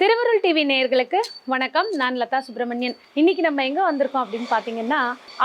திருவருள் டிவி நேயர்களுக்கு வணக்கம். நான் லதா சுப்பிரமணியன். இன்னைக்கு நம்ம எங்க வந்திருக்கோம் அப்படின்னு பாத்தீங்கன்னா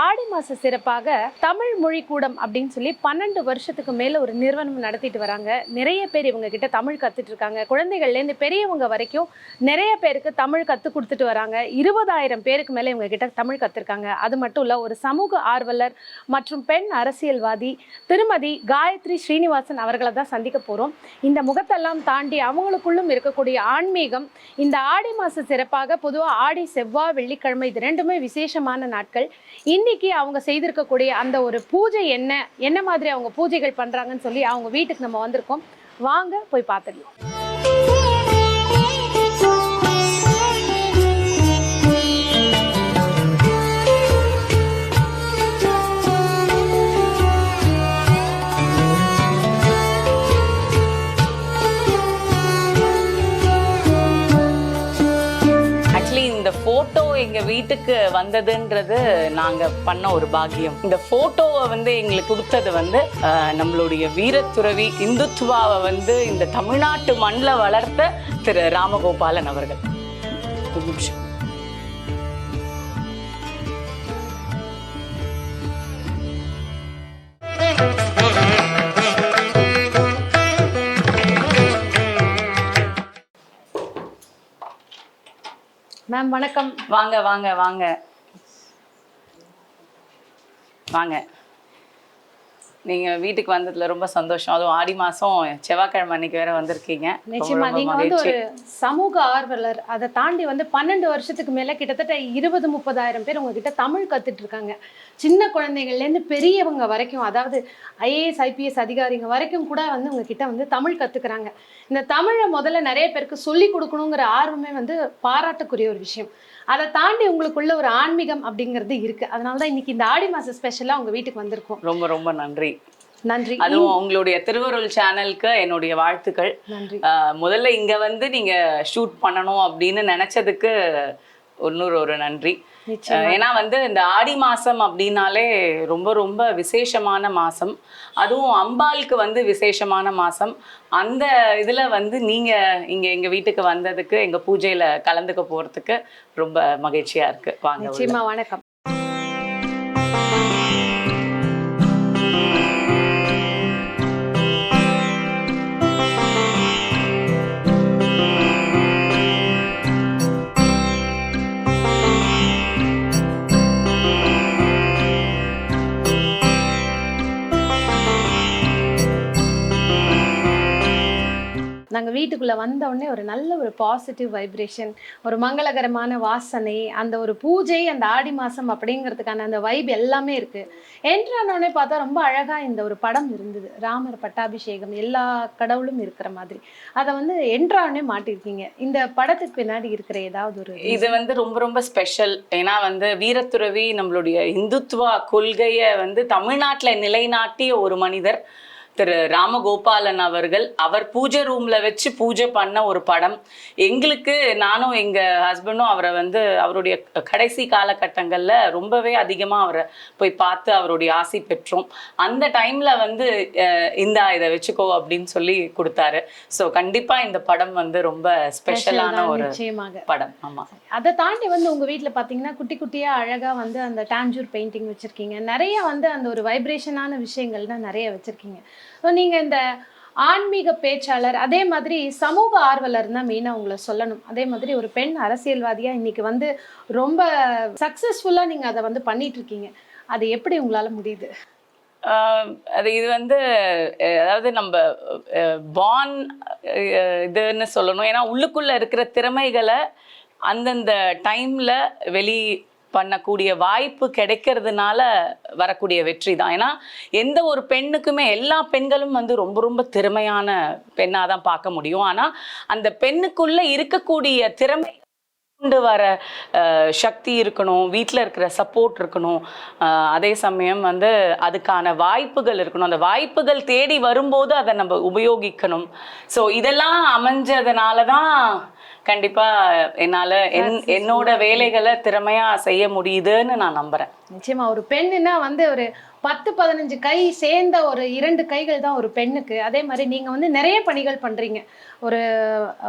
ஆடி மாச சிறப்பாக தமிழ் மொழி கூடம் அப்படின்னு சொல்லி பன்னெண்டு வருஷத்துக்கு மேல ஒரு நிறுவனம் நடத்திட்டு வராங்க. நிறைய பேர் இவங்க கிட்ட தமிழ் கத்துட்டு இருக்காங்க. குழந்தைகள்ல இருந்து பெரியவங்க வரைக்கும் நிறைய பேருக்கு தமிழ் கத்து கொடுத்துட்டு வராங்க. இருபதாயிரம் பேருக்கு மேல இவங்க கிட்ட தமிழ் கத்துருக்காங்க. அது மட்டும் இல்ல ஒரு சமூக ஆர்வலர் மற்றும் பெண் அரசியல்வாதி திருமதி காயத்ரி ஸ்ரீனிவாசன் அவர்களை தான் சந்திக்க போறோம். இந்த முகத்தெல்லாம் தாண்டி அவங்களுக்குள்ளும் இருக்கக்கூடிய ஆன்மீகம் இந்த ஆடி மாச சிறப்பாக பொதுவாக ஆடி செவ்வாய் வெள்ளிக்கிழமை இது ரெண்டுமே விசேஷமான நாட்கள். இன்னைக்கு அவங்க செய்திருக்கக்கூடிய அந்த ஒரு பூஜை என்ன என்ன மாதிரி அவங்க பூஜைகள் பண்றாங்கன்னு சொல்லி அவங்க வீட்டுக்கு நம்ம வந்திருக்கோம். வாங்க போய் பார்த்துடலாம் வீட்டுக்கு வந்ததுன்றது நாங்க பண்ண ஒரு பாக்கியம். இந்த போட்டோவை வந்து எங்களுக்கு கொடுத்தது வந்து நம்மளுடைய வீரத்துறவி இந்துத்துவாவை வந்து இந்த தமிழ்நாட்டு மண்ணில் வளர்த்த திரு ராமகோபாலன் அவர்கள். ஒரு நிமிஷம். மேம் வணக்கம். வாங்க வாங்க வாங்க. வாங்க. நீங்க வீட்டுக்கு வந்ததுல ரொம்ப சந்தோஷம். அதுவும் ஆடி மாசம் செவ்வாய்க்கிழமை அன்னைக்கு வேற வந்திருக்கீங்க. நிச்சயமா ரொம்ப நீங்க வந்து. ஒரு சமூக ஆர்வலர். அதை தாண்டி வந்து பன்னெண்டு வருஷத்துக்கு மேல கிட்டத்தட்ட இருபது முப்பதாயிரம் பேர் உங்ககிட்ட தமிழ் கத்துட்டு இருக்காங்க. சின்ன குழந்தைகள்ல இருந்து பெரியவங்க வரைக்கும் அதாவது ஐஏஎஸ் ஐபிஎஸ் அதிகாரிங்க வரைக்கும் கூட வந்து உங்ககிட்ட வந்து தமிழ் கத்துக்கிறாங்க. இந்த தமிழை முதல்ல நிறைய பேருக்கு சொல்லி கொடுக்கணுங்கிற ஆர்வமே வந்து பாராட்டுக்குரிய ஒரு விஷயம். அதை தாண்டி உங்களுக்குள்ள ஒரு ஆன்மீகம் அப்படிங்கிறது இருக்கு. அதனால தான் இன்னைக்கு இந்த ஆடி மாச ஸ்பெஷலா உங்க வீட்டுக்கு வந்திருக்கோம். ரொம்ப ரொம்ப நன்றி. நன்றி. அதுவும் உங்களுடைய திருவருள் சேனலுக்கு என்னுடைய வாழ்த்துக்கள். நன்றி. முதல்ல இங்க வந்து நீங்க ஷூட் பண்ணணும் அப்படின்னு நினைச்சதுக்கு இன்னொரு ஒரு நன்றி. ஏன்னா வந்து இந்த ஆடி மாசம் அப்படின்னாலே ரொம்ப ரொம்ப விசேஷமான மாசம். அதுவும் அம்பாளுக்கு வந்து விசேஷமான மாசம். அந்த இதுல வந்து நீங்க இங்க எங்க வீட்டுக்கு வந்ததுக்கு எங்க பூஜையில கலந்துக்க போறதுக்கு ரொம்ப மகிழ்ச்சியா இருக்கு. வாங்க வணக்கம். நாங்கள் வீட்டுக்குள்ளே வந்த உடனே ஒரு நல்ல ஒரு பாசிட்டிவ் வைப்ரேஷன் ஒரு மங்களகரமான வாசனை அந்த ஒரு பூஜை அந்த ஆடி மாதம் அப்படிங்கிறதுக்கான அந்த வைப் எல்லாமே இருக்குது என்ட்ரானோடனே பார்த்தா ரொம்ப அழகாக இந்த ஒரு படம் இருந்தது. ராமர் பட்டாபிஷேகம் எல்லா கடவுளும் இருக்கிற மாதிரி. அதை வந்து என்ட்ரானே மாட்டிருக்கீங்க. இந்த படத்துக்கு பின்னாடி இருக்கிற ஏதாவது ஒரு இது? வந்து ரொம்ப ரொம்ப ஸ்பெஷல் ஏன்னா வந்து வீரத்துறவி நம்மளுடைய இந்துத்துவா கொள்கையை வந்து தமிழ்நாட்டுல நிலைநாட்டிய ஒரு மனிதர். திரு ராமகோபாலன் அவர்கள் அவர் பூஜை ரூம்ல வச்சு பூஜை பண்ண ஒரு படம். எங்களுக்கு நானும் எங்க ஹஸ்பண்டும் அவரை வந்து அவருடைய கடைசி காலகட்டங்கள்ல ரொம்பவே அதிகமா அவரை போய் பார்த்து அவருடைய ஆசி பெற்றோம். அந்த டைம்ல வந்து இந்தா இதை வச்சுக்கோ அப்படின்னு சொல்லி கொடுத்தாரு. ஸோ கண்டிப்பா இந்த படம் வந்து ரொம்ப ஸ்பெஷலான ஒரு படம். ஆமா. அதை தாண்டி வந்து உங்க வீட்டில் பார்த்தீங்கன்னா குட்டி குட்டியா அழகா வந்து அந்த டான்ஜூர் பெயிண்டிங் வச்சிருக்கீங்க. நிறைய வந்து அந்த ஒரு வைப்ரேஷனான விஷயங்கள் தான் நிறைய வச்சிருக்கீங்க. ஸோ நீங்க இந்த ஆன்மீக பேச்சாளர் அதே மாதிரி சமூக ஆர்வலர் தான் மெயினாக உங்களை சொல்லணும். அதே மாதிரி ஒரு பெண் அரசியல்வாதியாக இன்றைக்கி வந்து ரொம்ப சக்ஸஸ்ஃபுல்லாக நீங்கள் அதை வந்து பண்ணிகிட்ருக்கீங்க அது எப்படி உங்களால் முடியுது? அது இது வந்து அதாவது நம்ம பான் இதுன்னு சொல்லணும். ஏன்னா உள்ளுக்குள்ளே இருக்கிற திறமைகளை அந்தந்த டைமில் வெளி பண்ணக்கூடிய வாய்ப்பு கிடைக்கிறதுனால வரக்கூடிய வெற்றி தான். ஏன்னா எந்த ஒரு பெண்ணுக்குமே எல்லா பெண்களும் வந்து ரொம்ப ரொம்ப திறமையான பெண்ணாக தான் பார்க்க முடியும். ஆனால் அந்த பெண்ணுக்குள்ளே இருக்கக்கூடிய திறமை கொண்டு வர சக்தி இருக்கணும் வீட்டில் இருக்கிற சப்போர்ட் இருக்கணும். அதே சமயம் வந்து அதுக்கான வாய்ப்புகள் இருக்கணும். அந்த வாய்ப்புகள் தேடி வரும்போது அதை நம்ம உபயோகிக்கணும். ஸோ இதெல்லாம் அமைஞ்சதுனால தான் கண்டிப்பா என்னால என் என்னோட வேலைகளை திறமையா செய்ய முடியுதுன்னு நான் நம்புறேன். நிச்சயமா ஒரு பெண்ணுன்னா வந்து ஒரு பத்து பதினஞ்சு கை சேர்ந்த ஒரு இரண்டு கைகள் தான் ஒரு பெண்ணுக்கு. அதே மாதிரி நீங்க வந்து நிறைய பணிகள் பண்றீங்க. ஒரு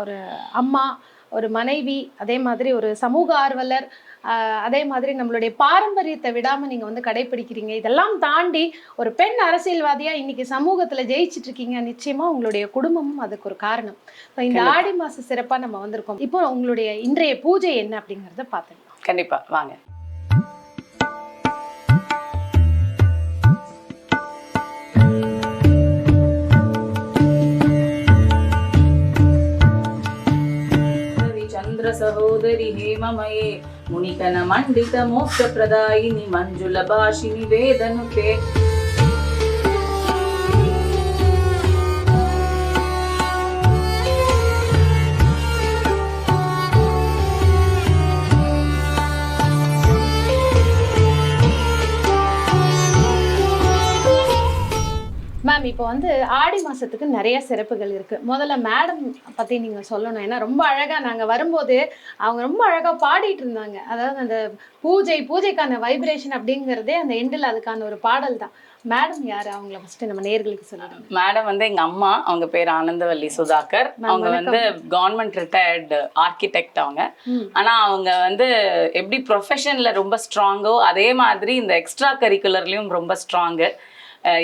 ஒரு அம்மா ஒரு மனைவி அதே மாதிரி ஒரு சமூக ஆர்வலர் அதே மாதிரி நம்மளுடைய பாரம்பரியத்தை விடாம நீங்க வந்து கடைபிடிக்கிறீங்க இதெல்லாம் தாண்டி ஒரு பெண் அரசியல்வாதியா இன்னைக்கு சமூகத்துல ஜெயிச்சிட்டு இருக்கீங்க. நிச்சயமா உங்களுடைய குடும்பமும் அதுக்கு ஒரு காரணம். So, இந்த ஆடி மாச சிறப்பா நம்ம வந்திருக்கோம். இப்போ உங்களுடைய இன்றைய பூஜை என்ன அப்படிங்கறத பார்த்துக்கலாம். கண்டிப்பா. வாங்க. ಸಹೋದರ ಸಹೋದರಿ ಹೇಮಮಯೇ ಮುನಿಕನ ಮಂಡಿತ ಮೋಕ್ಷ ಪ್ರದಾಯಿನಿ ಮಂಜುಲ ಭಾಷಿನಿ ವೇದನು ಕೇ மேடம் இப்போ வந்து ஆடி மாசத்துக்கு நிறைய சிறப்புகள் இருக்கு. முதல்ல மேடம் பத்தி நீங்க சொல்லணும். ஏன்னா ரொம்ப அழகா நாங்க வரும்போது அவங்க ரொம்ப அழகா பாடிட்டு இருந்தாங்க. அதாவது அந்த பூஜை பூஜைக்கான வைப்ரேஷன் அப்படிங்கறதே அந்த எண்டில் அதுக்கான ஒரு பாடல் தான். மேடம் யாரு? அவங்கள ஃபஸ்ட்டு நம்ம நேர்களுக்கு சொல்லணும் மேடம் வந்து எங்க அம்மா அவங்க பேர் ஆனந்தவல்லி சுதாகர். அவங்க வந்து கவர்மெண்ட் ரிட்டையர்டு ஆர்கிடெக்ட் அவங்க. ஆனா அவங்க வந்து எப்படி ப்ரொஃபஷனில் ரொம்ப ஸ்ட்ராங்கோ அதே மாதிரி இந்த எக்ஸ்ட்ரா கரிக்குலர்லேயும் ரொம்ப ஸ்ட்ராங்கு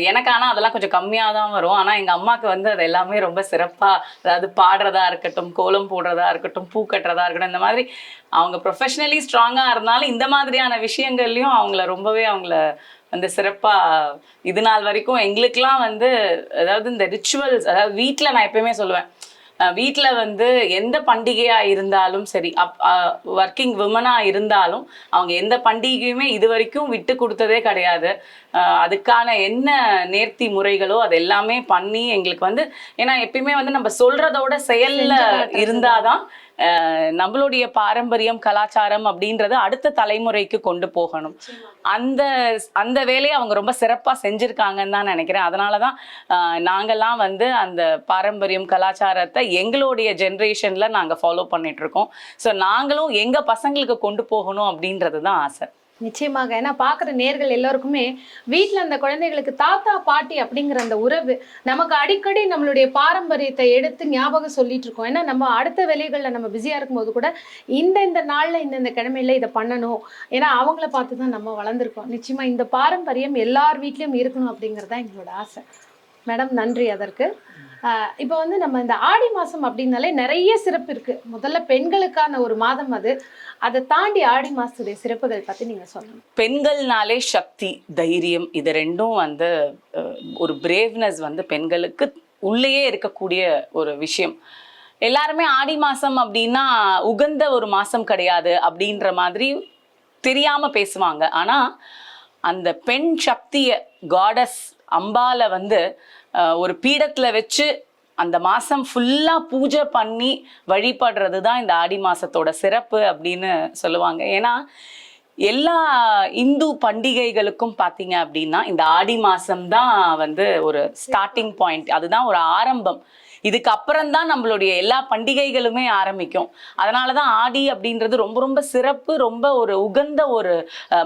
எனக்கு ஆனால் அதெல்லாம் கொஞ்சம் கம்மியாக தான் வரும். ஆனால் எங்கள் அம்மாவுக்கு வந்து அது எல்லாமே ரொம்ப சிறப்பாக அதாவது பாடுறதா இருக்கட்டும் கோலம் போடுறதா இருக்கட்டும் பூ கட்டுறதா இருக்கட்டும் இந்த மாதிரி அவங்க ப்ரொஃபஷ்னலி ஸ்ட்ராங்காக இருந்தாலும் இந்த மாதிரியான விஷயங்கள்லையும் அவங்கள ரொம்பவே அவங்கள வந்து சிறப்பாக இது நாள் வரைக்கும் எங்களுக்கெல்லாம் வந்து அதாவது இந்த ரிச்சுவல்ஸ் அதாவது வீட்டில் நான் எப்பயுமே சொல்லுவேன் வீட்டில் வந்து எந்த பண்டிகையாக இருந்தாலும் சரி அப் ஒர்க்கிங் விமனாக இருந்தாலும் அவங்க எந்த பண்டிகையுமே இது வரைக்கும் விட்டு கொடுத்ததே கிடையாது. அதுக்கான என்ன நேர்த்தி முறைகளோ அது எல்லாமே பண்ணி எங்களுக்கு வந்து ஏன்னா எப்பயுமே வந்து நம்ம சொல்றதோட செயல்ல இருந்தாதான் அஹ் நம்மளுடைய பாரம்பரியம் கலாச்சாரம் அப்படின்றது அடுத்த தலைமுறைக்கு கொண்டு போகணும். அந்த அந்த வேலையை அவங்க ரொம்ப சிறப்பா செஞ்சிருக்காங்கன்னு தான் நினைக்கிறேன். அதனால தான் நாங்கள்லாம் நாங்கெல்லாம் வந்து அந்த பாரம்பரியம் கலாச்சாரத்தை எங்களுடைய ஜென்ரேஷன்ல நாங்க ஃபாலோ பண்ணிட்டு இருக்கோம். ஸோ நாங்களும் எங்க பசங்களுக்கு கொண்டு போகணும் அப்படின்றது தான் ஆசை. நிச்சயமாக. ஏன்னா பார்க்குற நேர்கள் எல்லாருக்குமே வீட்டில் அந்த குழந்தைகளுக்கு தாத்தா பாட்டி அப்படிங்கிற அந்த உறவு நமக்கு அடிக்கடி நம்மளுடைய பாரம்பரியத்தை எடுத்து ஞாபகம் சொல்லிட்டு இருக்கோம் ஏன்னா நம்ம அடுத்த வேலைகளில் நம்ம பிஸியாக இருக்கும்போது கூட இந்த இந்த நாளில் இந்த இந்த கிழமையில இதை பண்ணணும். ஏன்னா அவங்கள பார்த்து தான் நம்ம வளர்ந்துருக்கோம். நிச்சயமாக இந்த பாரம்பரியம் எல்லார் வீட்லேயும் இருக்கணும் அப்படிங்கிறது தான் எங்களோட ஆசை. மேடம் நன்றி. அதற்கு இப்போ வந்து நம்ம இந்த ஆடி மாதம் அப்படின்னாலே நிறைய சிறப்பு இருக்கு. முதல்ல பெண்களுக்கான ஒரு மாதம் அது. அதை தாண்டி ஆடி மாதத்துடைய சிறப்புகள் பத்தி நீங்க சொல்லணும் பெண்கள்னாலே சக்தி தைரியம் இது ரெண்டும் வந்து ஒரு பிரேவ்னஸ் வந்து பெண்களுக்கு உள்ளேயே இருக்கக்கூடிய ஒரு விஷயம். எல்லாருமே ஆடி மாதம் அப்படின்னா உகந்த ஒரு மாதம் கிடையாது அப்படின்ற மாதிரி தெரியாமல் பேசுவாங்க. ஆனா அந்த பெண் சக்தியை காடஸ் அம்பால வந்து ஒரு பீடத்துல வச்சு அந்த மாசம் ஃபுல்லா பூஜை பண்ணி வழிபடுறது தான் இந்த ஆடி மாசத்தோட சிறப்பு அப்படின்னு சொல்லுவாங்க. ஏன்னா எல்லா இந்து பண்டிகைகளுக்கும் பார்த்தீங்க அப்படின்னா இந்த ஆடி மாசம் தான் வந்து ஒரு ஸ்டார்டிங் பாயிண்ட் அதுதான் ஒரு ஆரம்பம். இதுக்கு அப்புறம் தான் நம்மளுடைய எல்லா பண்டிகைகளுமே ஆரம்பிக்கும். அதனால தான் ஆடி அப்படின்றது ரொம்ப ரொம்ப சிறப்பு ரொம்ப ஒரு உகந்த ஒரு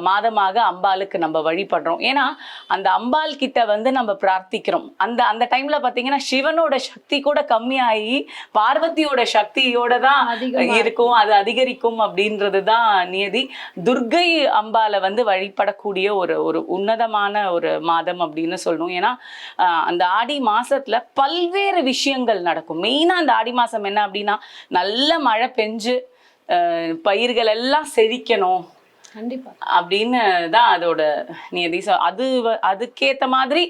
மாதமாக அம்பாளுக்கு நம்ம வழிபடுறோம். ஏன்னா அந்த அம்பாள் கிட்ட வந்து நம்ம பிரார்த்திக்கிறோம். அந்த அந்த டைம்ல பார்த்தீங்கன்னா சிவனோட சக்தி கூட கம்மியாகி பார்வதியோட சக்தியோட தான் இருக்கும் அது அதிகரிக்கும் அப்படின்றது தான் நியதி. துர்கை அம்பால வந்து வழிபடக்கூடிய ஒரு ஒரு உன்னதமான ஒரு மாதம் அப்படின்னு சொல்லணும் ஏன்னா அந்த ஆடி மாசத்துல பல்வேறு விஷயங்கள் நடக்கும். மெயினா அந்த ஆடி மாசம் என்ன அப்படின்னா நல்ல மழை பெஞ்சு பயிர்கள் எல்லாம் செழிக்கணும். கண்டிப்பா. அப்படின்னு தான் அதோட நியதி. ஸோ அது அதுக்கேத்த மாதிரி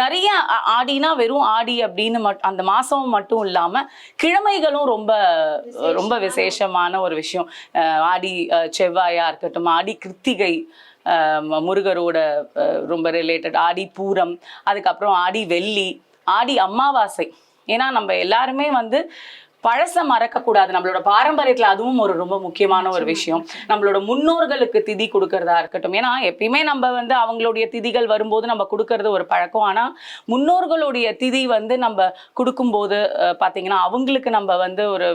நிறைய ஆடினா வெறும் ஆடி அப்படின்னு மட் அந்த மாசம் மட்டும் இல்லாம கிழமைகளும் ரொம்ப ரொம்ப விசேஷமான ஒரு விஷயம். ஆடி செவ்வாயா இருக்கட்டும் ஆடி கிருத்திகை முருகரோட ரொம்ப ரிலேட்டட் ஆடி பூரம் அதுக்கப்புறம் ஆடி வெள்ளி ஆடி அமாவாசை. ஏன்னா நம்ம எல்லாருமே வந்து பழச மறக்கக்கூடாது. நம்மளோட பாரம்பரியத்துல அதுவும் ஒரு ரொம்ப முக்கியமான ஒரு விஷயம். நம்மளோட முன்னோர்களுக்கு திதி கொடுக்கறதா இருக்கட்டும். ஏன்னா எப்பயுமே நம்ம வந்து அவங்களுடைய திதிகள் வரும்போது நம்ம கொடுக்கறது ஒரு பழக்கம். ஆனா முன்னோர்களுடைய திதி வந்து நம்ம கொடுக்கும்போது அஹ், பாத்தீங்கன்னா அவங்களுக்கு நம்ம வந்து ஒரு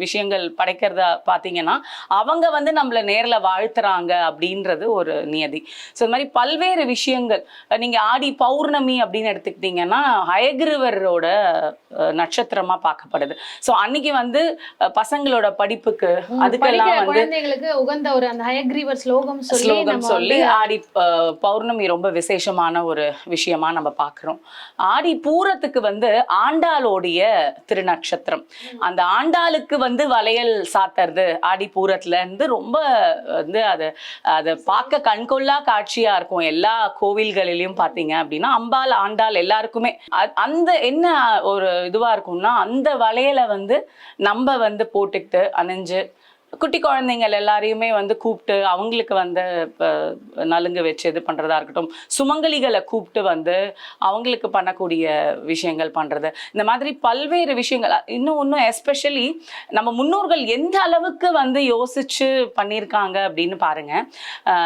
விஷயங்கள் படைக்கிறதா பாத்தீங்கன்னா அவங்க வந்து நம்மள நேர்ல வாழ்த்துறாங்க அப்படின்றது ஒரு நியதி. ஸோ இந்த மாதிரி பல்வேறு விஷயங்கள் அஹ், நீங்க ஆடி பௌர்ணமி அப்படின்னு எடுத்துக்கிட்டீங்கன்னா ஹயகிருவரோட அஹ், நட்சத்திரமா பார்க்கப்படுது. ஸோ அன்னைக்கு வந்து பசங்களோட படிப்புக்கு அதுக்கெல்லாம் குழந்தைகளுக்கு உகந்த ஒரு அந்த ஹயக்ரீவர் ஸ்லோகம் ஸ்லோகம் சொல்லி ஆடி பௌர்ணமி ரொம்ப விசேஷமான ஒரு விஷயமா நம்ம பார்க்கிறோம். ஆடி பூரத்துக்கு வந்து ஆண்டாளோடைய திருநட்சத்திரம் அந்த ஆண்டாளுக்கு வந்து வளையல் சாத்துறது ஆடி பூரத்துல இருந்து ரொம்ப வந்து அது அதை பார்க்க கண்கொள்ளா காட்சியா இருக்கும். எல்லா கோவில்களிலும் பார்த்தீங்க அப்படின்னா அம்பாள் ஆண்டாள் எல்லாருக்குமே. அந்த என்ன ஒரு இதுவா இருக்கும்னா அந்த வளையலை வந்து நம்ம வந்து போட்டுக்கிட்டு அணிஞ்சு குட்டி குழந்தைங்கள் எல்லாரையுமே வந்து கூப்பிட்டு அவங்களுக்கு வந்து நலுங்கு வச்சு இது பண்ணுறதா இருக்கட்டும் சுமங்கலிகளை கூப்பிட்டு வந்து அவங்களுக்கு பண்ணக்கூடிய விஷயங்கள் பண்ணுறது இந்த மாதிரி பல்வேறு விஷயங்கள் இன்னும் இன்னும் எஸ்பெஷலி நம்ம முன்னோர்கள் எந்த அளவுக்கு வந்து யோசிச்சு பண்ணியிருக்காங்க அப்படின்னு பாருங்க.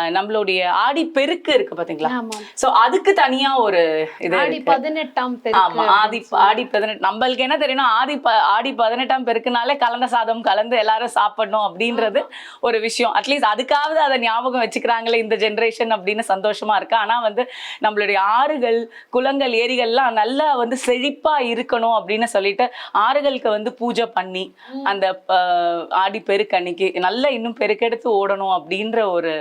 நம்மளுடைய ஆடி பெருக்கு இருக்கு பார்த்தீங்களா ஸோ அதுக்கு தனியாக ஒரு இது. பதினெட்டாம் ஆமா பெருக்கு ஆதி ஆடி பதினெட்டு நம்மளுக்கு என்ன தெரியும்னா ஆதி ஆடி பதினெட்டாம் பெருக்குனாலே கலந்த சாதம் கலந்து எல்லாரும் சாப்பிடணும் அப்படின்றது ஒரு விஷயம். அட்லீஸ்ட் அதுக்காவது அதை ஞாபகம் வச்சுக்கிறாங்களே இந்த ஜென்ரேஷன் அப்படின்னு சந்தோஷமா இருக்கு. ஆனா வந்து நம்மளுடைய ஆறுகள் குளங்கள் ஏரிகள்லாம் நல்லா வந்து செழிப்பா இருக்கணும் அப்படின்னு சொல்லிட்டு ஆறுகளுக்கு வந்து பூஜை பண்ணி அந்த ஆடி பெருக்கு அன்னைக்கு நல்லா இன்னும் பெருக்கெடுத்து ஓடணும் அப்படின்ற ஒரு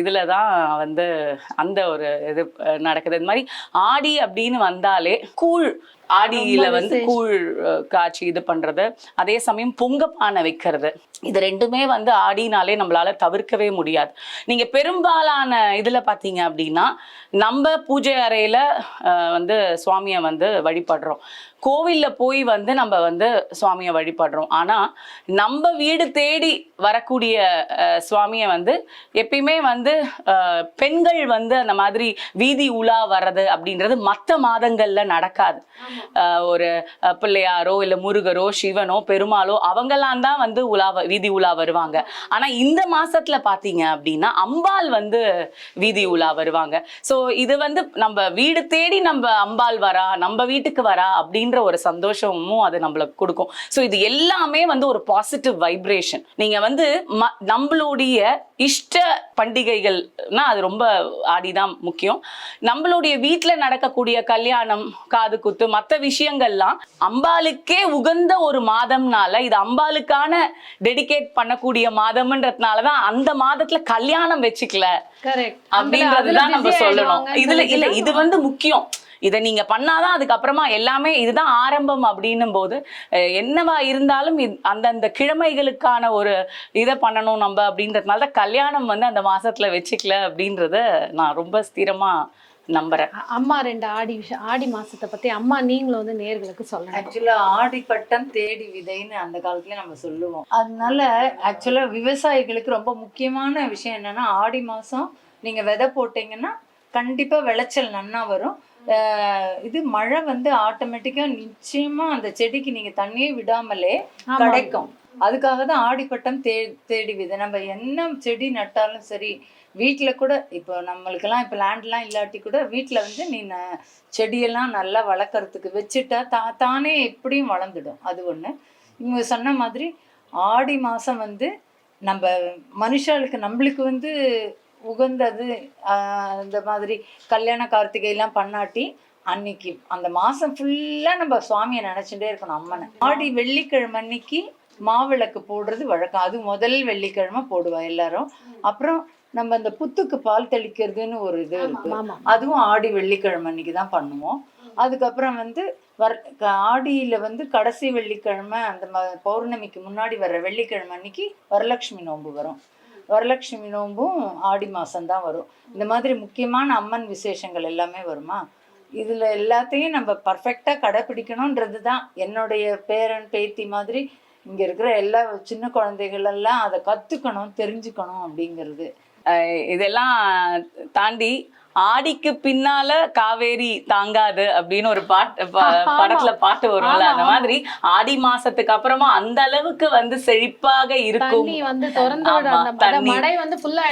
இதுல தான் வந்து அந்த ஒரு இது நடக்குது. இந்த மாதிரி ஆடி அப்படின்னு வந்தாலே கூழ் ஆடியில வந்து. கூழ் காய்ச்சி இது பண்றது. அதே சமயம் பொங்க பானை வைக்கிறது. இது ரெண்டுமே வந்து ஆடினாலே நம்மளால தவிர்க்கவே முடியாது. நீங்க பெரும்பாலான இதுல பாத்தீங்க அப்படின்னா நம்ம பூஜை அறையில வந்து சுவாமியை வந்து வழிபடுறோம். கோவில்ல போய் வந்து நம்ம வந்து சுவாமியை வழிபடுறோம். ஆனா நம்ம வீடு தேடி வரக்கூடிய அஹ், சுவாமியை வந்து எப்பயுமே வந்து பெண்கள் வந்து அந்த மாதிரி வீதி உலா வர்றது அப்படின்றது மற்ற மாதங்கள்ல நடக்காது. ஒரு பிள்ளையாரோ இல்ல முருகரோ சிவனோ பெருமாளோ அவங்கெல்லாம் தான் வந்து உலா வ- வீதி உலா வருவாங்க. ஆனா இந்த மாசத்துல பாத்தீங்க அப்படின்னா அம்பாள் வந்து வீதி உலா வருவாங்க. சோ இது வந்து நம்ம வீடு தேடி நம்ம அம்பாள் வரா நம்ம வீட்டுக்கு வரா அப்படின்னு அப்படின்ற ஒரு சந்தோஷமும் அது நம்மளுக்கு கொடுக்கும். சோ இது எல்லாமே வந்து ஒரு பாசிட்டிவ் வைப்ரேஷன் நீங்க வந்து நம்மளுடைய இஷ்ட பண்டிகைகள்னா அது ரொம்ப ஆடிதான் முக்கியம். நம்மளுடைய வீட்ல நடக்கக்கூடிய கல்யாணம் காது குத்து மற்ற விஷயங்கள்லாம் அம்பாளுக்கே உகந்த ஒரு மாதம்னால இது அம்பாளுக்கான டெடிகேட் பண்ணக்கூடிய மாதம்ன்றதுனால தான் அந்த மாதத்துல கல்யாணம் வச்சுக்கல. கரெக்ட் அப்படின்றதுதான் நம்ம சொல்லணும். இதுல இல்ல இது வந்து முக்கியம். இதை நீங்க பண்ணாதான் அதுக்கப்புறமா எல்லாமே இதுதான் ஆரம்பம் அப்படின்னும் போது என்னவா இருந்தாலும் அந்தந்த கிழமைகளுக்கான ஒரு இதை பண்ணணும் நம்ம அப்படின்றதுனால தான் கல்யாணம் வந்து அந்த மாசத்துல வச்சுக்கல அப்படின்றத நான் ரொம்ப ஸ்திரமா நம்புறேன். அம்மா ரெண்டு ஆடி விஷயம் ஆடி மாசத்தை பத்தி அம்மா நீங்களும் வந்து நேர்களுக்கு சொல்லணும். ஆக்சுவலா ஆடி பட்டம் தேடி விதைன்னு அந்த காலத்துல நம்ம சொல்லுவோம். அதனால ஆக்சுவலா விவசாயிகளுக்கு ரொம்ப முக்கியமான விஷயம் என்னன்னா ஆடி மாசம் நீங்க விதை போட்டீங்கன்னா கண்டிப்பா விளைச்சல் நன்னா வரும். இது மழை வந்து ஆட்டோமேட்டிக்கா நிச்சயமா அந்த செடிக்கு நீங்க தண்ணியே விடாமலே. கிடைக்கும். அதுக்காக தான் ஆடிப்பட்டம் தே தேடி விதை நம்ம என்ன செடி நட்டாலும் சரி வீட்டில் கூட இப்போ நம்மளுக்கெல்லாம் இப்போ லேண்ட்லாம் இல்லாட்டி கூட வீட்டில் வந்து நீ ந- செடியெல்லாம் நல்லா வளர்க்குறதுக்கு வச்சுட்டா தா தானே எப்படியும் வளர்ந்துடும். அது ஒன்று இவங்க சொன்ன மாதிரி ஆடி மாதம் வந்து நம்ம மனுஷாளுக்கு நம்மளுக்கு வந்து உகந்தது இந்த மாதிரி கல்யாண கார்த்திகைலாம் பண்ணாட்டி அன்னைக்கு அந்த மாதம் ஃபுல்லாக நம்ம சுவாமியை நினச்சிட்டே இருக்கணும் அம்மனை. ஆடி வெள்ளிக்கிழமை அன்னைக்கு மாவிளக்கு போடுறது வழக்கம். அது முதல் வெள்ளிக்கிழமை போடுவா எல்லாரும். அப்புறம் நம்ம இந்த புத்துக்கு பால் தெளிக்கிறதுன்னு ஒரு இது இருக்கு. அதுவும் ஆடி வெள்ளிக்கிழமை அன்னைக்கு தான் பண்ணுவோம். அதுக்கப்புறம் வந்து வர் ஆடியில வந்து கடைசி வெள்ளிக்கிழமை அந்த பௌர்ணமிக்கு முன்னாடி வர்ற வெள்ளிக்கிழமை அன்னைக்கு வரலட்சுமி நோன்பு வரும். வரலட்சுமி நோம்பும் ஆடி மாதம்தான் வரும். இந்த மாதிரி முக்கியமான அம்மன் விசேஷங்கள் எல்லாமே வருமா? இதில் எல்லாத்தையும் நம்ம பர்ஃபெக்டாக கடைப்பிடிக்கணுன்றது தான் என்னுடைய பேரன் பேத்தி மாதிரி இங்கே இருக்கிற எல்லா சின்ன குழந்தைகளெல்லாம் அதை கற்றுக்கணும் தெரிஞ்சுக்கணும் அப்படிங்கிறது. இதெல்லாம் தாண்டி ஆடிக்கு பின்னால காவேரி தாங்காது அப்படின்னு ஒரு பாட்டு. படத்துல பாட்டு வரும்ல அந்த. மாதிரி ஆடி மாசத்துக்கு அப்புறமா அந்த அளவுக்கு வந்து செழிப்பாக இருக்கும் தண்ணி வந்து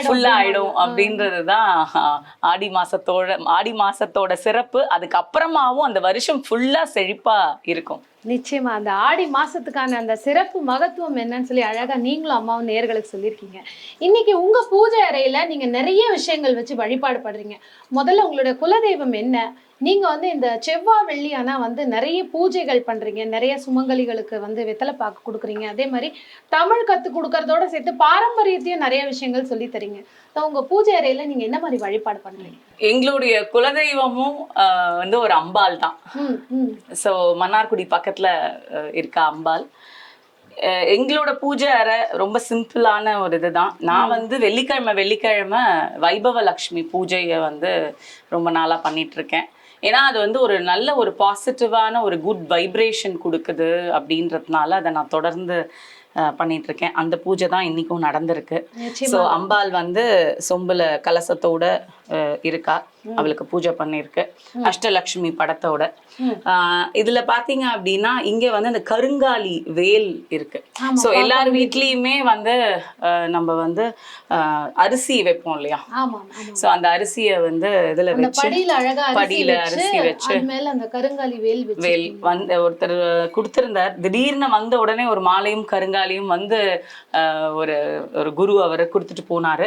ஃபுல்லா ஆயிடும். அப்படின்றதுதான் ஆடி மாசத்தோட ஆடி மாசத்தோட சிறப்பு அதுக்கப்புறமாவும் அந்த வருஷம் ஃபுல்லா செழிப்பா இருக்கும் நிச்சயமா அந்த ஆடி மாசத்துக்கான அந்த சிறப்பு மகத்துவம் என்னன்னு சொல்லி அழகா நீங்களும் அம்மாவும் நேர்களுக்கு சொல்லியிருக்கீங்க. இன்னைக்கு உங்க பூஜை அறையில நீங்க நிறைய விஷயங்கள் வச்சு வழிபாடு படுறீங்க முதல்ல உங்களோட குலதெய்வம் என்ன? நீங்க வந்து இந்த செவ்வாய் வெள்ளி ஆனா வந்து நிறைய பூஜைகள் பண்றீங்க. நிறைய சுமங்கலிகளுக்கு வந்து வெத்தலை பாக்கு கொடுக்குறீங்க. அதே மாதிரி தமிழ் கத்து கொடுக்கறதோட சேர்த்து பாரம்பரியத்தையும் நிறைய விஷயங்கள் சொல்லி தரீங்க. So, உங்க பூஜை அறையில நீங்க என்ன மாதிரி வழிபாடு பண்றீங்க? எங்களுடைய குலதெய்வமும் வந்து ஒரு அம்பாள் தான். ஸோ மன்னார்குடி பக்கத்துல இருக்க அம்பாள். எங்களோட பூஜை அறை ரொம்ப சிம்பிளான ஒரு இதுதான். நான் வந்து வெள்ளிக்கிழமை வெள்ளிக்கிழமை வைபவ லக்ஷ்மி பூஜையை வந்து ரொம்ப நாளா பண்ணிட்டு இருக்கேன். ஏன்னா அது வந்து ஒரு நல்ல ஒரு பாசிட்டிவான ஒரு குட் வைப்ரேஷன் கொடுக்குது அப்படின்றதுனால அதை நான் தொடர்ந்து பண்ணிட்டு இருக்கேன் அந்த பூஜை தான் இன்னைக்கும் நடந்திருக்கு. ஸோ அம்பாள் வந்து சொம்புல கலசத்தோட இருக்கா. அவளுக்கு பூஜை பண்ணியிருக்கு. அஷ்டலக்ஷ்மி படத்தோட. இதுல பாத்தீங்க அப்படின்னா இங்க வந்து அந்த கருங்காலி வேல் இருக்கு. ஸோ எல்லார் வீட்லயுமே வந்து நம்ம வந்து அரிசி வைப்போம் இல்லையா? ஸோ அந்த அரிசியை வந்து இதுல வச்சு படியில அரிசி வச்சு அந்த கருங்காலி வேல் வேல் வந்து ஒருத்தர் கொடுத்திருந்தார். திடீர்னு வந்த உடனே ஒரு மாலையும் கருங்காலியும் வந்து ஒரு ஒரு குரு அவர் கொடுத்துட்டு போனாரு.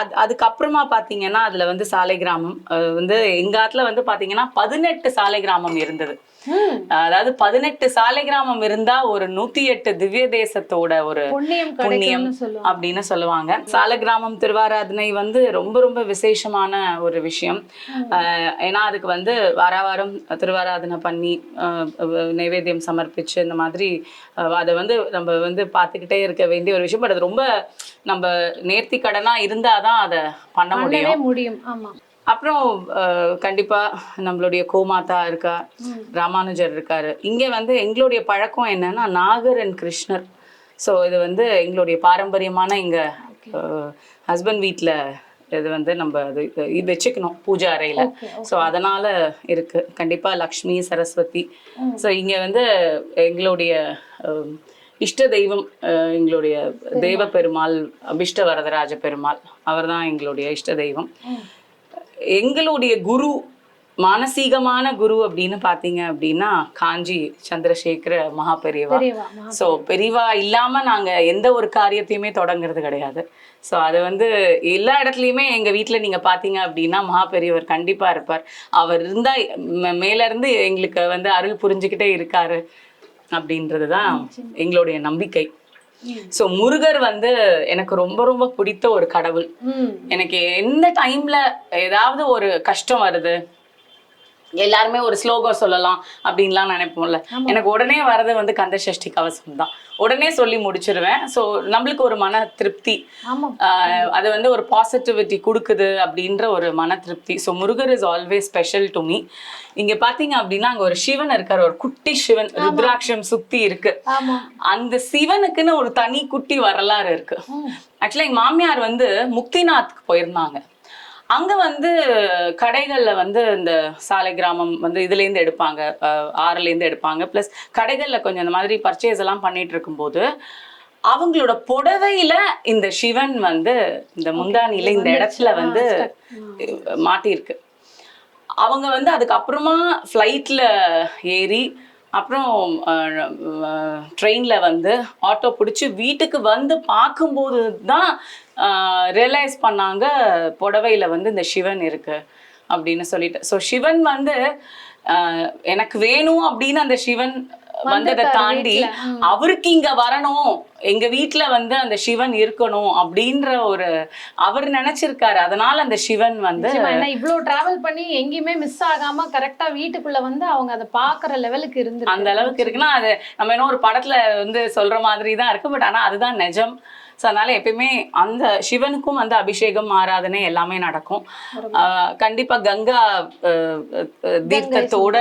அது அதுக்கப்புறமா பாத்தீங்கன்னா அதுல வந்து சாலை கிராமம் வந்து எங்க ஆத்துல வந்து பாத்தீங்கன்னா பதினெட்டு சாலை கிராமம் இருந்தது. அதாவது பதினெட்டு சாலை கிராமம் இருந்தா ஒரு நூத்தி எட்டு திவ்ய தேசத்தோட ஒரு புண்ணியம் அப்படின்னு சொல்லுவாங்க. சால கிராமம் திருவாராதனை வந்து ரொம்ப ரொம்ப விசேஷமான ஒரு விஷயம். ஏன்னா அதுக்கு வந்து வார வாரம் திருவாராதனை பண்ணி நைவேத்தியம் சமர்ப்பிச்சு இந்த மாதிரி அதை வந்து நம்ம வந்து பார்த்துக்கிட்டே இருக்க வேண்டிய ஒரு விஷயம். பட் அது ரொம்ப நம்ம நேர்த்தி கடனா இருந்தாதான் அதை பண்ண முடியும். முடியும். ஆமா. அப்புறம் கண்டிப்பா நம்மளுடைய கோமாதா இருக்கா ராமானுஜர் இருக்காரு. இங்க வந்து எங்களுடைய பழக்கம் என்னன்னா நாகர் அண்ட் கிருஷ்ணர். ஸோ இது வந்து எங்களுடைய பாரம்பரியமான எங்க ஹஸ்பண்ட் வீட்ல இது வந்து நம்ம அது இது வச்சுக்கணும் பூஜை அறையில. ஸோ அதனால இருக்கு. கண்டிப்பா லக்ஷ்மி சரஸ்வதி. ஸோ இங்க வந்து எங்களுடைய இஷ்ட தெய்வம் எங்களுடைய தெய்வ பெருமாள் அபிஷ்ட வரதராஜ பெருமாள். அவர்தான் எங்களுடைய இஷ்ட தெய்வம். எங்களுடைய குரு மானசீகமான குரு அப்படின்னு பார்த்தீங்க அப்படின்னா காஞ்சி சந்திரசேகர மகா பெரியவா ஸோ பெரியவா இல்லாம நாங்க எந்த ஒரு காரியத்தையுமே தொடங்குறது கிடையாது. ஸோ அது வந்து எல்லா இடத்துலையுமே எங்க வீட்ல நீங்க பாத்தீங்க அப்படின்னா மகா பெரியவர் கண்டிப்பா இருப்பார். அவர் இருந்தா மேல இருந்து எங்களுக்கு வந்து அருள் புரிஞ்சுக்கிட்டே இருக்காரு அப்படின்றது தான் எங்களுடைய நம்பிக்கை. ஸோ முருகர் வந்து எனக்கு ரொம்ப ரொம்ப பிடித்த ஒரு கடவுள். எனக்கு எந்த டைம்ல ஏதாவது ஒரு கஷ்டம் வருது எல்லாருமே ஒரு ஸ்லோகம் சொல்லலாம் அப்படின்லாம் நினைப்போம்ல. எனக்கு உடனே வர்றது வந்து கந்த சஷ்டி கவசம் தான். உடனே சொல்லி முடிச்சிருவேன். ஸோ நம்மளுக்கு ஒரு மன திருப்தி. அது வந்து ஒரு பாசிட்டிவிட்டி கொடுக்குது அப்படின்ற ஒரு மன திருப்தி. So Murugar is always special to me இங்க பாத்தீங்க அப்படின்னா அங்க ஒரு சிவன் இருக்காரு. ஒரு குட்டி சிவன். ருத்ராட்சம் சுத்தி இருக்கு. அந்த சிவனுக்குன்னு ஒரு தனி குட்டி வரலாறு இருக்கு. ஆக்சுவலா எங்க மாமியார் வந்து முக்திநாத்க்கு போயிருந்தாங்க. அங்க வந்து கடைகள்ல வந்து இந்த சாலை கிராமம் வந்து இதுல இருந்து எடுப்பாங்க அஹ், ஆறுல இருந்து எடுப்பாங்க. ப்ளஸ் கடைகள்ல கொஞ்சம் இந்த மாதிரி பர்ச்சேஸ் எல்லாம் பண்ணிட்டு இருக்கும்போது அவங்களோட புடவையில இந்த சிவன் வந்து இந்த முந்தானில இந்த இடத்துல வந்து மாட்டியிருக்கு. அவங்க வந்து அதுக்கப்புறமா ஃப்ளைட்டில் ஏறி அப்புறம் ட்ரெயினில் வந்து ஆட்டோ பிடிச்சி வீட்டுக்கு வந்து பார்க்கும்போது தான் ரியலைஸ் பண்ணாங்க புடவையில் வந்து இந்த சிவன் இருக்கு அப்படின்னு சொல்லிட்டு. ஸோ சிவன் வந்து எனக்கு வேணும் அப்படின்னு அந்த சிவன் வந்ததை தாண்டி. அவருக்கு இங்க வரணும். எங்க வீட்ல வந்து அந்த சிவன் இருக்கணும் அப்படின்ற ஒரு அவர் நினைச்சிருக்காரு. அதனால அந்த சிவன் வந்து இவ்ளோ டிராவல் பண்ணி எங்கேயுமே மிஸ் ஆகாம கரெக்டா வீட்டுக்குள்ள வந்து அவங்க அதை பாக்குற லெவலுக்கு இருந்து அந்த அளவுக்கு இருக்குன்னா அது நம்ம என்ன ஒரு படத்துல வந்து சொல்ற மாதிரி தான் இருக்கு. பட் ஆனா அதுதான் நிஜம். ஸோ அதனால எப்பயுமே அந்த சிவனுக்கும் வந்து அபிஷேகம் ஆராதனை எல்லாமே நடக்கும். கண்டிப்பா கங்கா தீர்த்தத்தோட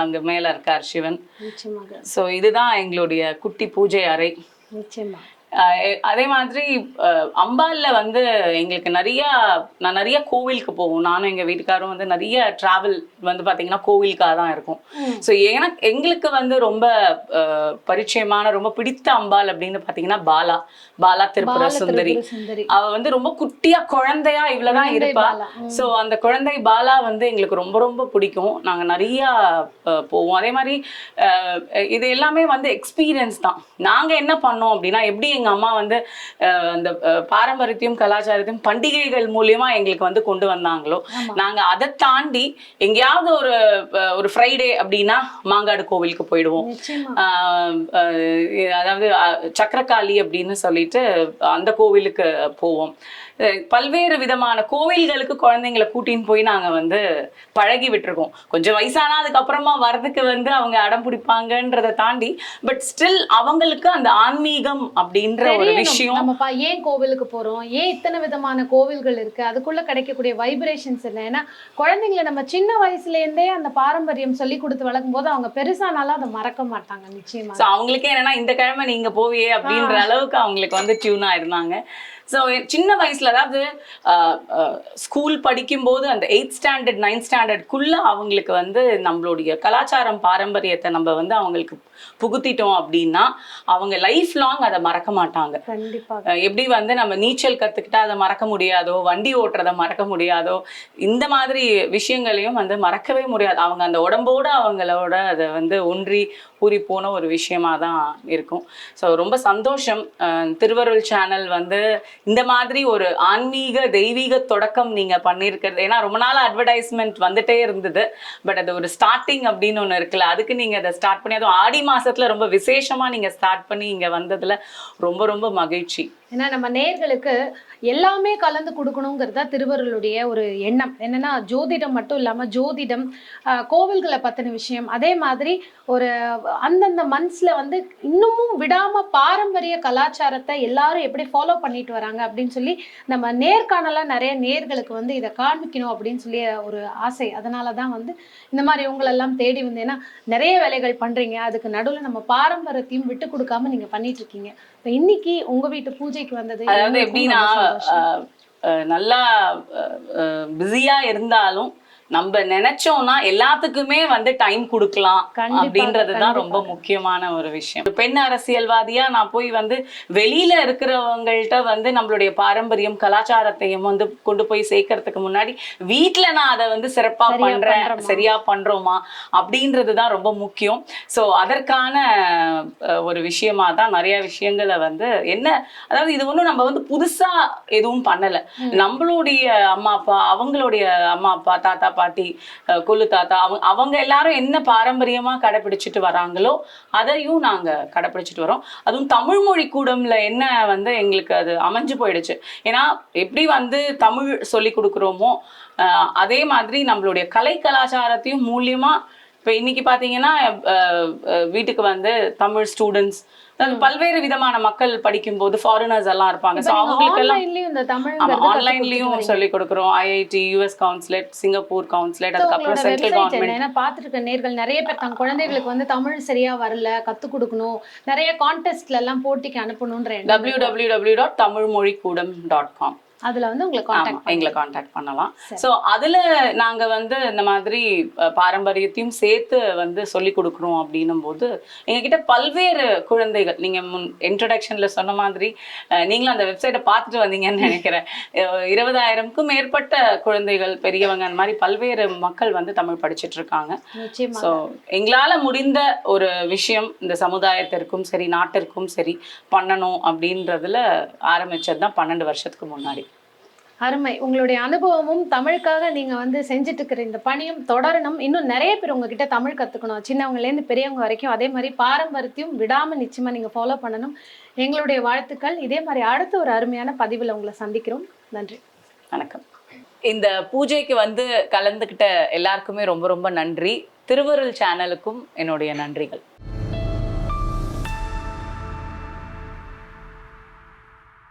அங்க மேல இருக்கார் சிவன். ஸோ இதுதான் எங்களுடைய குட்டி பூஜை அறை. நிச்சயமா. அதே மாதிரி அம்பால்ல வந்து எங்களுக்கு நிறைய நான் நிறைய கோவிலுக்கு போவோம். நானும் எங்க வீட்டுக்காரும் வந்து நிறைய டிராவல் வந்து பாத்தீங்கன்னா கோவிலுக்காக தான் இருக்கும். ஸோ எனக்கு எங்களுக்கு வந்து ரொம்ப பரிச்சயமான ரொம்ப பிடித்த அம்பாள் அப்படின்னு பாத்தீங்கன்னா பாலா. பாலா திரிபுர பால சுந்தரி. அவ வந்து ரொம்ப குட்டியா குழந்தையா இவ்வளவுதான் இருப்பா. சோ அந்த குழந்தை பாலா வந்து எங்களுக்கு ரொம்ப ரொம்ப பிடிக்கும். நாங்க நிறைய போவோம். அதே மாதிரி இது எல்லாமே வந்து எக்ஸ்பீரியன்ஸ் தான். நாங்க என்ன பண்ணோம் அப்படின்னா எப்படி எங்க அம்மா வந்து அந்த பாரம்பரியத்தையும் கலாச்சாரத்தையும் பண்டிகைகள் மூலியமா எங்களுக்கு வந்து கொண்டு வந்தாங்களோ ஆமா. நாங்க அதை தாண்டி எங்கேயாவது ஒரு ஒரு ஃப்ரைடே அப்படின்னா மாங்காடு கோவிலுக்கு போயிடுவோம். அதாவது அஹ் சக்கரகாளி அப்படின்னு சொல்லிட்டு அந்த கோவிலுக்கு போவோம். பல்வேறு விதமான கோவில்களுக்கு குழந்தைங்களை கூட்டின்னு போய் நாங்க வந்து பழகி விட்டுருக்கோம். கொஞ்சம் வயசானா அதுக்கப்புறமா வர்றதுக்கு வந்து அவங்க அடம் பிடிப்பாங்கன்றதை தாண்டி பட் ஸ்டில் அவங்களுக்கு அந்த ஆன்மீகம் அப்படின்ற ஒரு. விஷயம். நம்ம பா- ஏன் கோவிலுக்கு போறோம்? ஏன் இத்தனை விதமான கோவில்கள் இருக்கு? அதுக்குள்ள கிடைக்கக்கூடிய வைப்ரேஷன்ஸ் என்ன? ஏன்னா குழந்தைங்களை நம்ம சின்ன வயசுல இருந்தே அந்த பாரம்பரியம் சொல்லி கொடுத்து வளர்க்கும் போது அவங்க பெருசானாலும் அதை மறக்க மாட்டாங்க நிச்சயமா. அவங்களுக்கே என்னன்னா இந்த கிழமை நீங்க போவியே அப்படின்ற அளவுக்கு அவங்களுக்கு வந்து டியூனா இருந்தாங்க ஸோ சின்ன வயசுல அதாவது ஸ்கூல் படிக்கும்போது அந்த எயித் ஸ்டாண்டர்ட் நைன்த் ஸ்டாண்டர்ட்குள்ள அவங்களுக்கு வந்து நம்மளுடைய கலாச்சாரம் பாரம்பரியத்தை நம்ம வந்து அவங்களுக்கு புகுத்திட்டோம் அப்படின்னா அவங்க லைஃப் லாங் அதை மறக்க மாட்டாங்க. எப்படி வந்து நம்ம நீச்சல் கத்துக்கிட்டா அதை மறக்க முடியாதோ வண்டி ஓட்டுறதை மறக்க முடியாதோ இந்த மாதிரி விஷயங்களையும் வந்து மறக்கவே முடியாது. அவங்க அந்த உடம்போட அவங்களோட அதை வந்து ஒன்றி பூரி போன ஒரு விஷயமா தான் இருக்கும். ஸோ ரொம்ப சந்தோஷம். திருவருள் சேனல் வந்து இந்த மாதிரி ஒரு ஆன்மீக தெய்வீக தொடக்கம் நீங்கள் பண்ணியிருக்கிறது. ஏன்னா ரொம்ப நாள் அட்வர்டைஸ்மெண்ட் வந்துட்டே இருந்தது. பட் அது ஒரு ஸ்டார்டிங் அப்படின்னு ஒன்று இருக்குல்ல. அதுக்கு நீங்கள் அதை ஸ்டார்ட் பண்ணி அதுவும் ஆடி மாதத்தில் ரொம்ப விசேஷமாக நீங்கள் ஸ்டார்ட் பண்ணி இங்கே வந்ததில் ரொம்ப ரொம்ப மகிழ்ச்சி. ஏன்னா நம்ம நேர்களுக்கு எல்லாமே கலந்து கொடுக்கணுங்கிறதா திருவருளுடைய ஒரு எண்ணம். என்னன்னா ஜோதிடம் மட்டும் இல்லாமல் ஜோதிடம் கோவில்களை பற்றின விஷயம். அதே மாதிரி ஒரு அந்தந்த மந்த்ஸில் வந்து இன்னமும் விடாமல் பாரம்பரிய கலாச்சாரத்தை எல்லாரும் எப்படி ஃபாலோ பண்ணிட்டு வராங்க அப்படின்னு சொல்லி நம்ம நேர்காணலாம் நிறைய நேர்களுக்கு வந்து இதை காண்பிக்கணும் அப்படின்னு சொல்லி ஒரு ஆசை. அதனால தான் வந்து இந்த மாதிரி இவங்களெல்லாம் தேடி வந்து ஏன்னா நிறைய வேலைகள் பண்ணுறீங்க அதுக்கு நடுவில் நம்ம பாரம்பரியத்தையும் விட்டு கொடுக்காம நீங்கள் பண்ணிட்டு இருக்கீங்க. இன்னைக்கு உங்க வீட்டு பூஜைக்கு வந்தது அதாவது எப்படின்னா நல்லா பிஸியா இருந்தாலும் நம்ம நினைச்சோம்னா எல்லாத்துக்குமே வந்து டைம் கொடுக்கலாம் கண்டிப்பாக, அப்படின்றது தான் ரொம்ப. முக்கியமான ஒரு விஷயம். பெண் அரசியல்வாதியா நான் போய் வந்து வெளியில இருக்கிறவங்கள்ட்ட வந்து நம்மளுடைய பாரம்பரியம் கலாச்சாரத்தையும் வந்து கொண்டு போய் சேர்க்கறதுக்கு முன்னாடி வீட்ல நான் அதை வந்து சிறப்பா பண்றேன்? சரியா பண்றோமா? அப்படின்றது தான் ரொம்ப முக்கியம். ஸோ அதற்கான ஒரு விஷயமா தான் நிறைய விஷயங்களை வந்து என்ன அதாவது இது ஒன்றும் நம்ம வந்து புதுசா எதுவும் பண்ணல. நம்மளுடைய அம்மா அப்பா அவங்களுடைய அம்மா அப்பா தாத்தா பாட்டி கொள்ளு தாத்தா அவங்க அவங்க எல்லாரும் என்ன பாரம்பரியமா கடைபிடிச்சிட்டு வராங்களோ அதையும் நாங்க கடைபிடிச்சிட்டு வரோம். அதுவும் தமிழ் மொழி கூடம்ல என்ன வந்து எங்களுக்கு அது அமைஞ்சு போயிடுச்சு. ஏன்னா எப்படி வந்து தமிழ் சொல்லி கொடுக்குறோமோ அதே மாதிரி நம்மளுடைய கலை கலாச்சாரத்தையும் மூலியமா இப்போ இன்னைக்கு பார்த்தீங்கன்னா அஹ், வீட்டுக்கு வந்து தமிழ் ஸ்டூடெண்ட்ஸ் பல்வேறு விதமான மக்கள் படிக்கும்போது ஃபாரினர்ஸ் எல்லாம் இருப்பாங்க. ஸோ இப்ப நீங்க அவங்களுக்கெல்லாம் ஆன்லைன்லயும் சொல்லி கொடுக்குறோம். IIT US consulate Singapore consulate அதுக்கப்புறம் சென்ட்ரல் கவர்மெண்ட் இருக்க நேர்கள். நிறைய பேர் தங்க குழந்தைகளுக்கு வந்து தமிழ் சரியா வரல கத்து கொடுக்கணும். நிறைய கான்டெஸ்ட்ல எல்லாம் போட்டிக்கு அனுப்பணும்ன்ற W W W dot Tamil மொழி கூடம் டாட் காம் அதுல வந்து உங்களை காண்டாக்ட் எங்களை காண்டாக்ட் பண்ணலாம். ஸோ அதுல நாங்க வந்து இந்த மாதிரி பாரம்பரியத்தையும் சேர்த்து வந்து சொல்லி கொடுக்குறோம் அப்படின்னும் போது எங்ககிட்ட பல்வேறு குழந்தைகள் நீங்க முன் இன்ட்ரடக்ஷன்ல சொன்ன மாதிரி நீங்களும் அந்த வெப்சைட்டை பார்த்துட்டு வந்தீங்கன்னு நினைக்கிறேன். இருபதாயிரம்க்கும் மேற்பட்ட குழந்தைகள் பெரியவங்க அந்த மாதிரி பல்வேறு மக்கள் வந்து தமிழ் படிச்சிட்டு இருக்காங்க. ஸோ எங்களால் முடிந்த ஒரு விஷயம் இந்த சமுதாயத்திற்கும் சரி நாட்டிற்கும் சரி பண்ணணும் அப்படின்றதுல ஆரம்பிச்சது தான் பன்னெண்டு வருஷத்துக்கு முன்னாடி. அருமை. உங்களுடைய அனுபவமும் தமிழுக்காக நீங்க வந்து செஞ்சுட்டு இருக்கிற இந்த பணியும் தொடரணும். இன்னும் நிறைய பேர் உங்ககிட்ட தமிழ் கத்துக்கணும். சின்னவங்கலேருந்து பெரியவங்க வரைக்கும் அதே மாதிரி பாரம்பரியத்தையும் விடாம நிச்சயமா நீங்க ஃபாலோ பண்ணணும். எங்களுடைய வாழ்த்துக்கள். இதே மாதிரி அடுத்த ஒரு அருமையான பதிவில் உங்களை சந்திக்கிறோம். நன்றி. வணக்கம். இந்த பூஜைக்கு வந்து கலந்துக்கிட்ட எல்லாருக்குமே ரொம்ப ரொம்ப நன்றி. திருவருள் சேனலுக்கும் என்னுடைய நன்றிகள்.